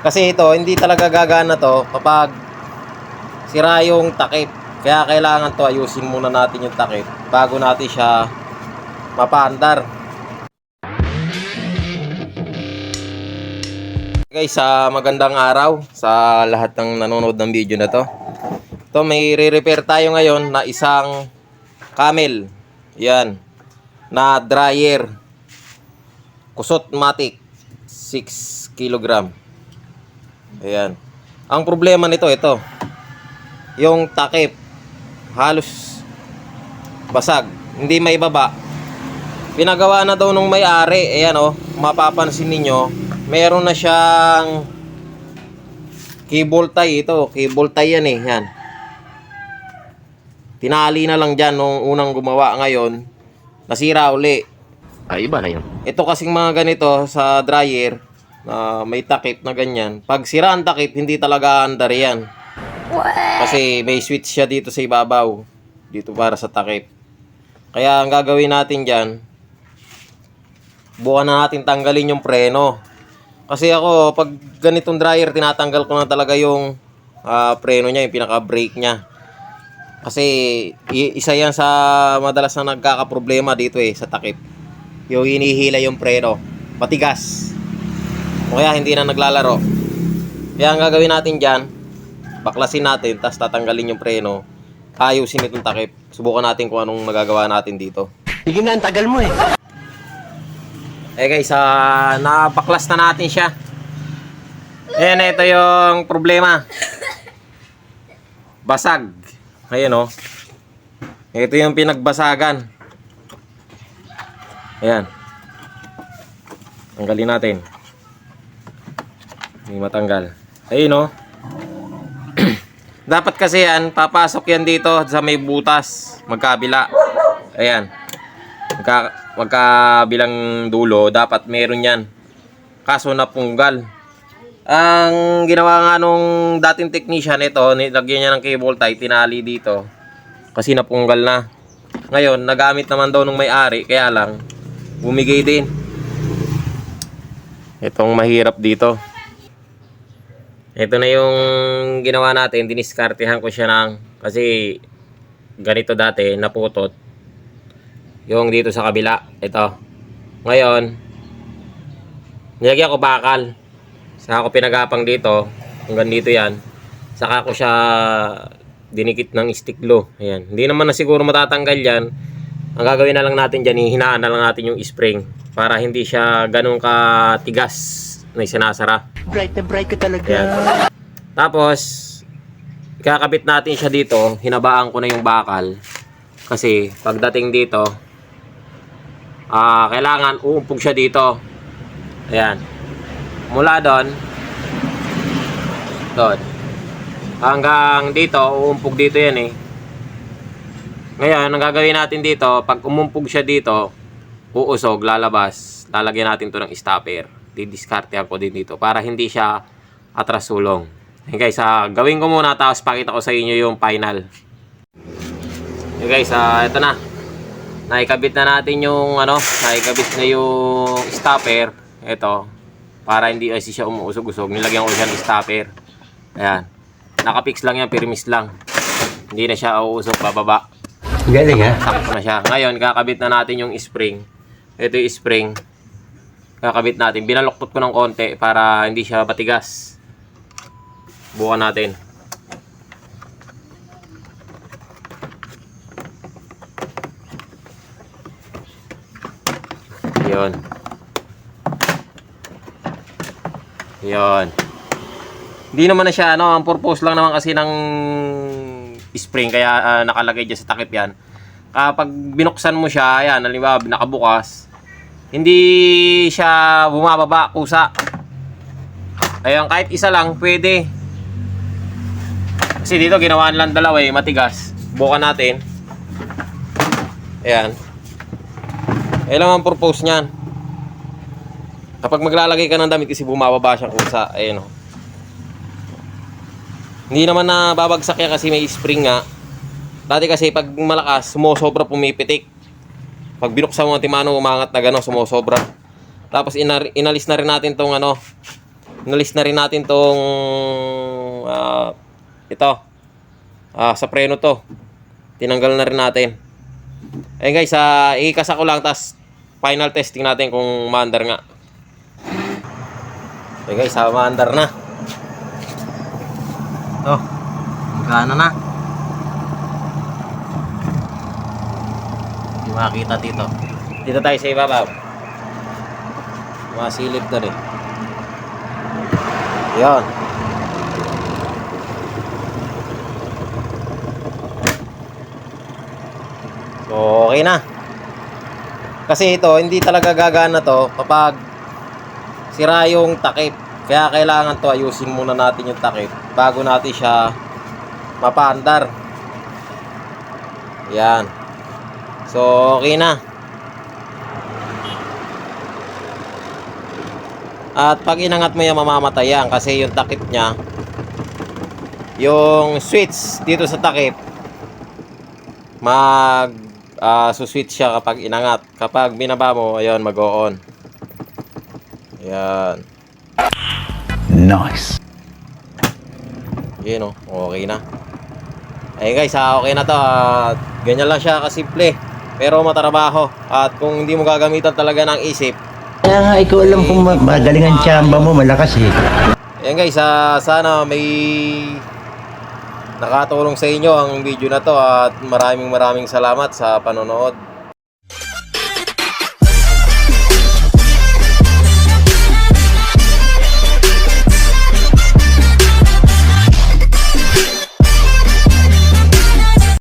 Kasi ito, hindi talaga gagana to kapag sira yung takip. Kaya kailangan to ayusin muna natin yung takip bago natin siya mapaandar. Guys, sa magandang araw sa lahat ng nanonood ng video na to. Ito, may re-repair tayo ngayon na isang camel. Yan. Na dryer. Kusot matic. 6 kilogram. Ayan. Ang problema nito, ito. Yung takip. Halos basag. Hindi may baba. Pinagawa na daw nung may-ari. Ayan oh. Mapapansin ninyo. Meron na siyang cable tie ito. Cable tie yan eh. Yan. Tinali na lang dyan nung unang gumawa ngayon. Nasira uli. Ay, iba na yun. Ito kasing mga ganito sa dryer na may takip na ganyan. Pag sira ang takip, hindi talaga andar yan. Kasi may switch siya dito sa ibabaw. Dito para sa takip. Kaya ang gagawin natin dyan, bukan na natin tanggalin yung preno. Kasi ako, pag ganitong dryer, tinatanggal ko na talaga yung ah, preno niya, yung pinaka-brake niya. Kasi isa yan sa madalas na nagkakaproblema dito eh, sa takip. Yung hinihila yung preno. Matigas. O kaya hindi na naglalaro. Kaya ang gagawin natin dyan, baklasin natin, tapos tatanggalin yung preno. Ayusin itong takip. Subukan natin kung anong magagawa natin dito. Sige nga, ang tagal mo eh. Eh guys, ah, nabaklas na natin siya. Ayan, ito yung problema. Basag. Ayan oh. Ito yung pinagbasagan. Ayan. Tanggalin natin. Hindi matanggal. Ayun oh. Dapat kasi yan, papasok yan dito sa may butas. Magkabila. Ayan. Magka, magkabilang dulo, dapat meron yan. Kaso napunggal. Ang ginawa nga nung dating technician ito, nilagyan niya ng cable tie, tinali dito. Kasi napunggal na. Ngayon, nagamit naman daw nung may-ari, kaya lang, bumigay din. Itong mahirap dito. Ito na yung ginawa natin, diniskartehan ko siya ng, kasi ganito dati, naputot. Yung dito sa kabila, ito. Ngayon, nilagyan ko bakal. Saka ko pinagapang dito, hanggang dito yan. Saka ko siya dinikit ng stick glue. Ayan. Hindi naman na siguro matatanggal yan. Ang gagawin na lang natin dyan, hinaan na lang natin yung spring para hindi siya ganun katigas na sinasara. Bright na bright ka talaga. Tapos, kakabit natin siya dito. Hinabaan ko na yung bakal. Kasi, pagdating dito, ah kailangan uumpog siya dito. Ayan. Mula doon, doon, hanggang dito, uumpog dito yan eh. Ngayon, ang gagawin natin dito, pag umumpog siya dito, uusog, lalabas, lalagyan natin to ng stopper. Didiskarte ako din dito para hindi siya atras sulong. Okay guys, ah, gawin ko muna tapos pakita ko sa inyo yung final. Okay guys, ah, ito na. Naikabit na natin yung ano, naikabit na yung stopper. Ito, para hindi kasi siya umuusog-usog. Nilagyan ko siya ng stopper. Ayan. Nakapix lang yan, permis lang. Hindi na siya uusog bababa. Galing ha? Sakto na siya. Ngayon, kakabit na natin yung spring. Ito yung spring. Kakabit natin. Binaluktot ko ng konti para hindi siya matigas. Bukan natin. Yun. Yun. Hindi naman na siya, ano, ang purpose lang naman kasi ng spring, kaya ah, nakalagay dyan sa takip yan. Kapag binuksan mo siya, ayan, halimbawa, nakabukas, hindi siya bumababa, kusa. Ayun, kahit isa lang, pwede. Kasi dito, ginawa lang dalawa eh, matigas. Bukan natin. Ayan. Ayan lang ang purpose niyan. Kapag maglalagay ka ng damit kasi bumababa siyang kusa, ayun o. Hindi naman na babagsak yan kasi may spring nga. Dati kasi pag malakas, sumusobra pumipitik. Pag binuksan mo ang timano, umangat na gano'n, sumusobra. Tapos inar- inalis na rin natin tong ano, Nalis na rin natin tong ah, ito. Ah, sa preno to. Tinanggal na rin natin. Ayun guys, ah, ikasa ko lang tas final testing natin kung maandar nga. Ayun guys, ah, maandar na. To. Magkano na? Hindi makakita dito. Dito tayo sa ibabaw. Masilip doon eh. Yan. So, okay na. Kasi ito, hindi talaga gagana to kapag sira yung takip. Kaya kailangan to ayusin muna natin yung takip bago natin siya mapaandar. Yan. So, okay na. At pag inangat mo yan, mamamatay yan kasi yung takip niya, yung switch dito sa takip, mag ah, suswitch siya kapag inangat. Kapag binaba mo, ayun, mag-on. Ayan. Nice. Yun oh, okay na. Ayun guys, ah, okay na to. At ganyan lang siya kasimple. Pero matrabaho. At kung hindi mo gagamitan talaga ng isip, Kaya nga, ikaw alam kung ma- magaling ang tsamba mo, malakas eh. Ayan guys, ah, sana may nakatulong sa inyo ang video na to at maraming maraming salamat sa panonood.